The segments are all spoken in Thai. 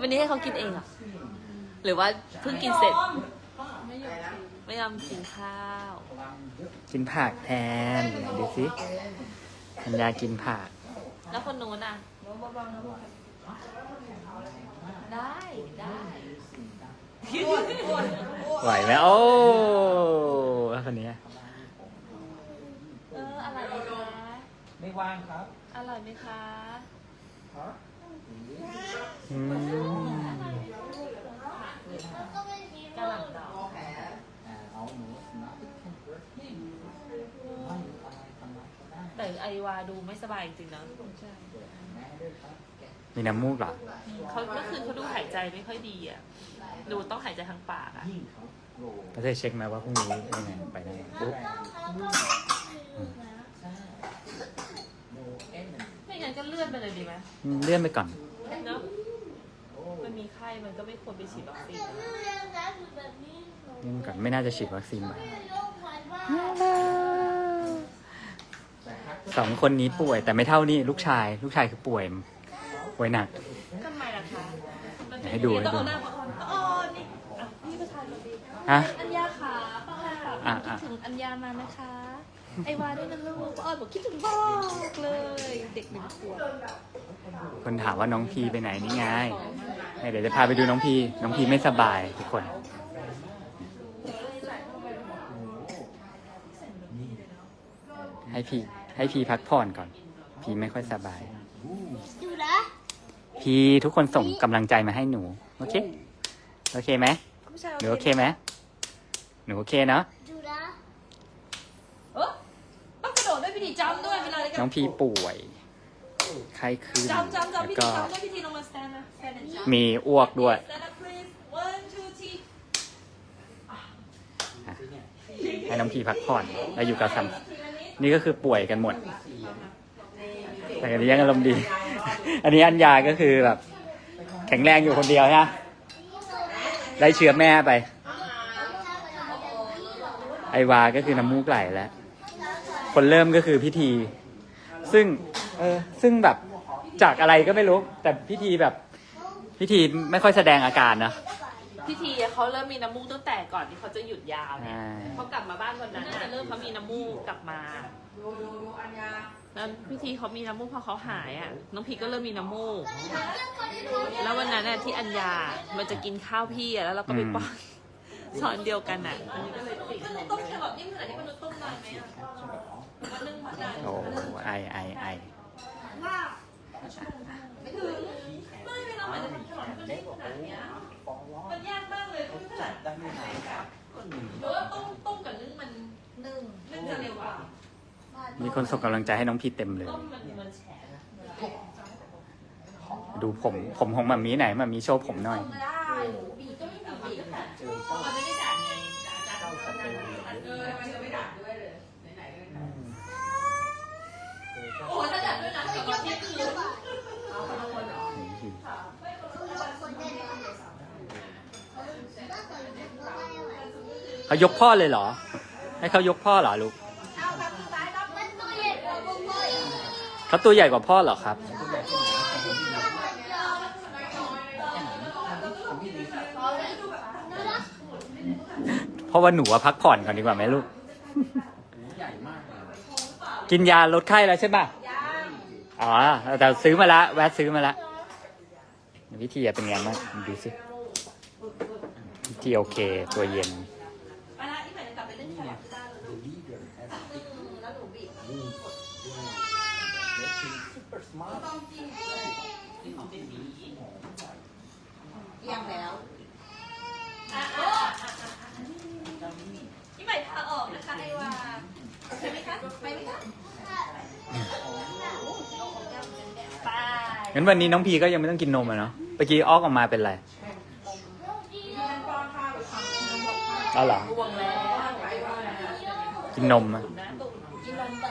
วันนี้ให้เขากินเองเหรอหรือว่าเพิ่งกินเสร็จ ไม่ยอมกินข้าว กินผักแทนไหนดูสิอัญญากินผัก แล้วคนนู้นอะได้ได้ ไหวไหมโอ้แล้วคนนี้เอออร่อยไหมคะไม่ว่างครับ อร่อยไหมคะอืมกะหล่ำด อกเอาหนูนะไม่อะไรทำไมก็ได้แต่ไอวาดูไม่สบายจริงๆนะแม่ด้วยครับมีน้ำมูกเหรอ เขาเมื่อคืนเขาดูหายใจไม่ค่อยดีอะ ดูต้องหายใจทางปากอะยิ่งเขาโลแล้วเธอเช็คไหมว่าพรุ่งนี้ยังไงไปได้ปุ๊บโลเอ็นไม่งั้นก็เลื่อนไปเลยดีไหมเลื่อนไปก่อน เนาะ มันมีไข้ มันก็ไม่ควรไปฉีดวัคซีนนะเลื่อนก่อนไม่น่าจะฉีดวัคซีนมาสองคนนี้ป่วยแต่ไม่เท่านี่ลูกชาย ลูกชายคือป่วยป่วยหนัก ทำไมล่ะคะมันเป็นให้ดูให้ดู ต้องเอาหน้ามาออนอ๋อนี่อะพี่ประธานมาดี ฮะอัญญาขาป้า อ้อยค่ะอะคิอะดถึงอัญญามานะคะ ไอวาด้วยนะลูกป้าอ้อยบอกคิดถึงพ่อเลย เด็กหนึ่งขวบคนถามว่าน้องพีไปไหนนี่ไงเดี๋ยวจะพาไปดูน้องพี น้องพีไม่สบายทุกคน ให้พีให้พีพักผ่อนก่อน พีไม่ค่อยสบาย ดูนะพีทุกคนส่งกำลังใจมาให้หนู โอเค โอเคไหมผู้ชายหนูโอเคไหมหนูโอเคเนาะ ดูนะ เออต้องกระโดดด้วยพิธีจำด้วยเวลาเล่ นกัน้องพีป่วย ไข้ขึ้น จำจำแล้วจำพิธีก็จำด้วยพิธีลงมา stand นะ stand and jump มีอ้วกด้วย stand up please one two three ให้น้องพีพักผ่อนแล้วอยู่กับสัมนี่ก็คือป่วยกันหมด แต่อันนี้ยังอารมณ์ดี อันนี้อัญญาก็คือแบบ แข็งแรงอยู่คนเดียวนะ ได้เชื้อแม่ไป ไอวาก็คือน้ำมูกไหลแล้ว คนเริ่มก็คือพิธี ซึ่งเออซึ่งแบบจากอะไรก็ไม่รู้ แต่พิธีแบบพิธีไม่ค่อยแสดงอาการนะ พิธีอะเขาเริ่มมีน้ำมูกตั้งแต่ก่อนที่เขาจะหยุดยาวเนี่ยใช่เขากลับมาบ้านวันนั้นน่าจะเริ่มเขามีน้ำมูกกลับมาแล้วพิธีเขามีน้ำมูกพอเขาหายอะน้องพีก็เริ่มมีน้ำมูก แล้ววันนั้นน่ะที่อัญญา มันจะกินข้าวพี่อะแล้วเราก็ไปป้อนช้อนเดียวกันอะอันนี้ก็เลยติดต้มแครอทนี่ขนาดนี้มัน ต้มนานไหมอะวันนึงวันนานโอ้ไอไอไอไม่ถึงไม่ไม่เราหมายถึงแครอทมันไม่ขนาดเนี้ยมันยากมากเลยที่ขนาดได้ไม่นานก็หนึ่งหรือว่าต้มต้มกับนึ่งมันนึ่งนึ่งจะเร็วกว่ามีคนส่งกำลังใจให้น้องพีเต็มเลยต้มมันมันแฉะนะดูผมผมของมัมมี่ไหนมัมมี่โชว์ผมหน่อย ได้บีก็ไม่มีบีก็แบบ เจอเจ้า มันไม่ได้ด่าไงด่าด่า เจ้าสเปรย์ เออมันจะไม่ด่าด้วยเลยไหนๆเลย อืมเจอเจ้า โอ้ถ้าด่าด้วยนะกับวันที่คืนเอาคนละคนเหรอ เขายกพ่อเลยเหรอ ให้เขายกพ่อเหรอลูกเขาตัวใหญ่กว่าพ่อเหรอครับ เพราะว่าหนูพักผ่อนก่อนดีกว่าไหมลูก กินยาลดไข้แล้วใช่ป่ะอ๋อแต่ซื้อมาละแวะซื้อมาละวิธีเป็นไงบ้างดูสิวิธีโอเคตัวเย็น ไปละที่ใหม่จะกลับไปเล่นแครอทที่บ้านเลย The leader has a big แล้วหนูบีบ move. Yeah. She's super smart. ที่ของเป็นบี เยี่ยมแล้ว อะอะอะอะอะที่ใหม่พาออกนะคะไอวาใช่ ไหมคะไปไหมคะไปงั้นวันนี้น้องพีก็ยังไม่ต้องกินนมอะเนาะเมื่อกี้ออกออกมาเป็นไรอ๋อเหรอบวงแล้วกินนมอะนะตุ่มกินลงไป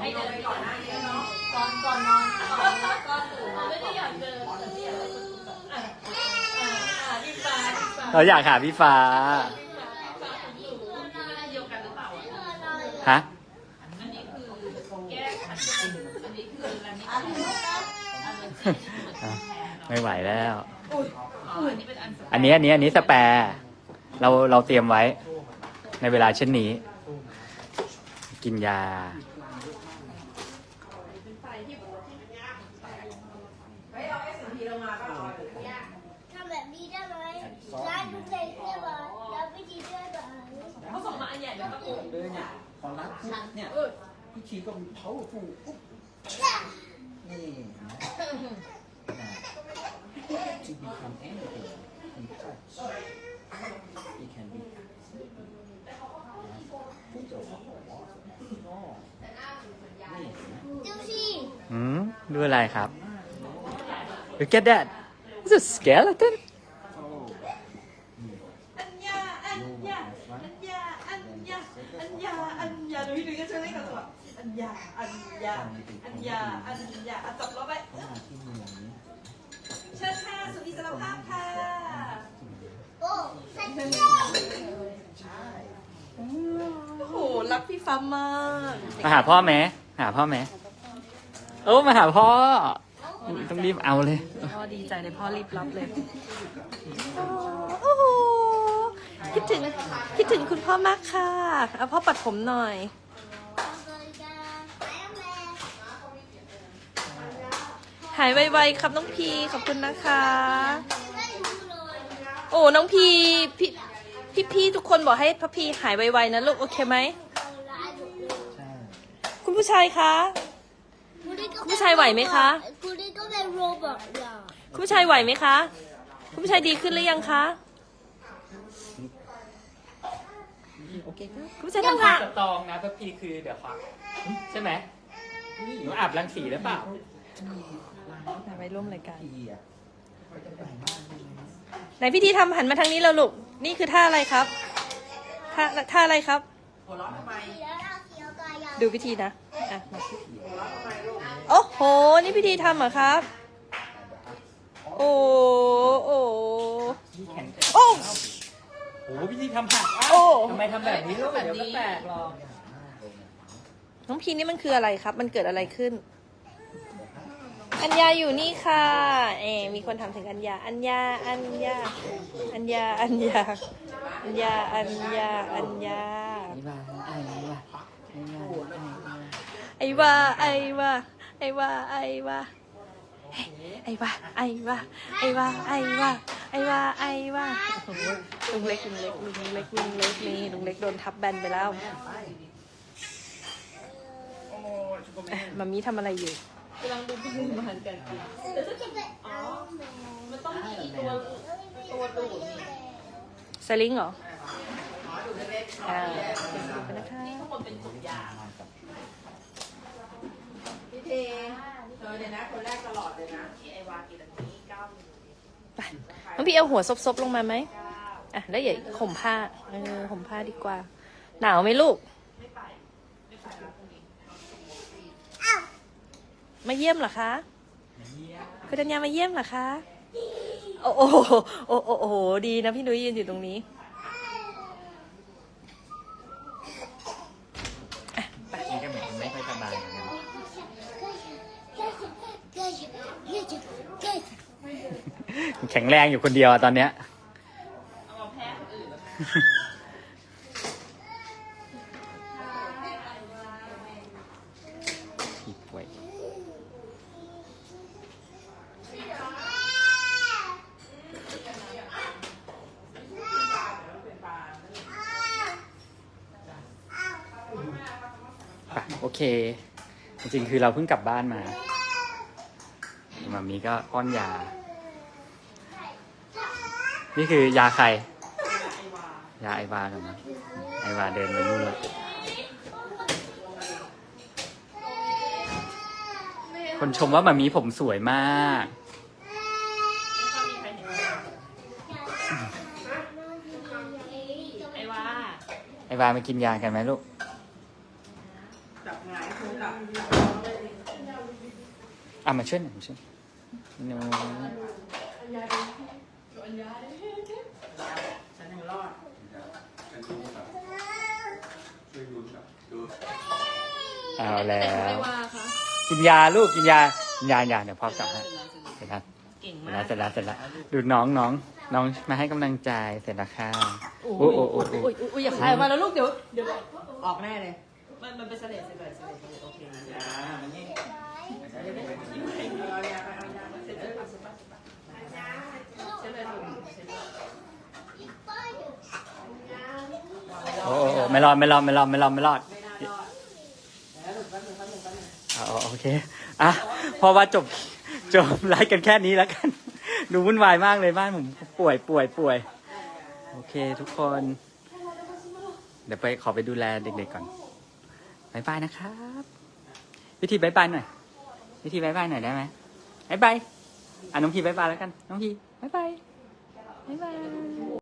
ให้เดินก่อนหน้านี้เนาะก่อนก่อนนอนก่อนก่อนตื่นมาไม่ได้อยากเดินแต่ไม่อยากเดินอะอะอะพี่ฟ้าพี่ฟ้าเราอยากหาพี่ฟ้า เดียวกันหรือเปล่าอะ ฮะ อันนี้คือแก้ขัดอันนี้คืออันนี้ อันนี้นะ อันนี้คือเหมือนแทน ไม่ไหวแล้วอ๋ออันนี้เป็นอันสอันนี้อันนี้อันนี้สแปร์เราเราเตรียมไว้ ในเวลาเช่นนี้ กินยา ทำแบบนี้ได้ไหมร้านทุกเด็กได้ไหมแล้ววิธีได้ไหมเขาส่งมาอันใหญ่แล้วก็อุเลยเนี่ยพอรัดปุ๊บเนี่ยพี่ชีก็เผาฟูปุ๊บนี่นะ to become anything in touch. It can be put a lot of water after all. นี่เห็นไหม ดูสิ อืมดูอะไรครับ Look at that It's a skeleton Oh, นี่ 안 녕, 안 녕, 안 녕, 안 녕, 안 녕, 안 녕. 너희들 이거 전에 가서 와. 안 녕, 안 녕, 안 녕, 안 녕. 아, 쩝러 봐. ภาพค่ะโอ้ใส่เสื้อใช่โอ้โหรักพี่ฟ้ามากมาหาพ่อไหมหาพ่อไหมโอ้มาหาพ่อ ต้องรีบเอาเลย พ่อดีใจเลยพ่อรีบรับเลยโอ้โหคิดถึงคิดถึงคุณพ่อมากค่ะเอาพ่อปัดผมหน่อย หายไวๆครับน้องพีขอบคุณนะคะ โอ้น้องพีพี่พี่พี่ทุกคนบอกให้พระพีหายไวๆนะลูกโอเคไหมใช่คุณผู้ชายคะคุณผู้ชายไหวไหมคะคุณนี่ก็เป็นโรบอทอย่างคุณผู้ชายไหวไหมคะ คุณผู้ชายดีขึ้นหรือยังคะโอเคครับคุณผู้ชายทำท่าสตองนะพระพีคือเดี๋ยวฟังใช่ไหมหนูอาบรังสีหรือเปล่า ไปร่วมรายการพี่อะเขาจะไปบ้านได้ไหมไหนพี่ทีทำหันมาทางนี้แล้วลูก นี่คือท่าอะไรครับ ท่าท่าอะไรครับ ดูพิธีนะอะมาโอ้โห นี่พิธีทำเหรอครับ โอ้โอ้พี่แข็งโอ้โอ้พี่ที่ทำหักอะโอ้ทำไมทำแบบนี้ลูกเดี๋ยวก็แตกหรอกน้องพีนี่มันคืออะไรครับ มันเกิดอะไรขึ้น อัญญาอยู่นี่ค่ะ เอ มีคนถามถึงอัญญา อัญญา อัญญา อัญญา อัญญา อัญญา อัญญา อัญญา ไอ้ว่าไอ้ว่าไอ้ว่าไอ้ว่าไอ้ว่าไอ้ว่าไอ้ว่าไอ้ว่าไอ้ว่าไอ้ว่าโอ้โหลุงเล็กลุงเล็กลุงเล็กลุงเล็กนี่ลุงเล็กโดนทับแบนไปแล้วมามีทำอะไรอยู่ กำลังดูพิมานกันกินมันต้องมีตัวตัวดูดสลิงเหรออ่าดูกันเป็นะคะพี่เทเธอเนี่ยนะคนแรกตลอดเลยนะที่ไอวากินอันนี้เก้าหนึ่งไปน้องพี่เอาหัวซบๆลงมาไหมอะแล้วอย่าห่มผ้าเออห่มผ้าดีกว่า หนาวไหมลูก มาเยี่ยมเหรอคะคุณดัญญามาเยี่ยมเหรอคะ โอ้โหโอ้โหโอ้โหดีนะพี่นุ้ยยืนอยู่ตรงนี้นี่ก็เหมือนไม่ค่อยสบายเหมือนกันแข็งแรงอยู่คนเดียวอะตอนเนี้ย เอามาแพ้คนอื่นพี่ป่วย อะโอเค จริงๆ คือเราเพิ่งกลับบ้านมามามีก็ป้อนยา นี่คือยาใคร ยาไอวากันนะไอวาเดินไปนู่นแล้วคนชมว่ามามีผมสวยมาก ไอ้ว่าไอวามากินยากันไหมลูกจับหงายคื อจับอะมาช่วยหน่อยมาช่วยโน้ฉันยังรอดเอาแล้วไอ้ว่าค่ะกินยาลูกกินยากินยากินยาเดี๋ยวพ่อกลับให้เดี๋ยวนะเก่งเสร็จมาแล้วกเสร็จแล้วเสร็จแล้วดูน้องน้องน้องมาให้กำลังใจเสร็จแล้วค่ะโอ้โอ้โอ้โอ้โอ้ยอุ้ยอย่าคายออกมาแล้วลูกเดี๋ยวเดี๋ยวออกแน่เลย มันมันเป็นเสลดเสลดเสลดเสลดโอเคโอ้โอ้โอ้ไม่รอดไม่รอดไม่รอดไม่รอดไม่รอดเอาเอาโอเคอะเพราะว่าจบจบไลฟ์กันแค่นี้แล้วกัน ดูวุ่นวายมากเลยบ้านผมป่วยป่วยป่วย โอเคทุกคน เดี๋ยวไปขอไปดูแลเด็กๆก่อน บายบายนะครับ วิธีบายบายหน่อย วิธีบายบายหน่อยได้ไหมบายบายอะน้องพีบายบายแล้วกัน น้องพีบายบายบายบาย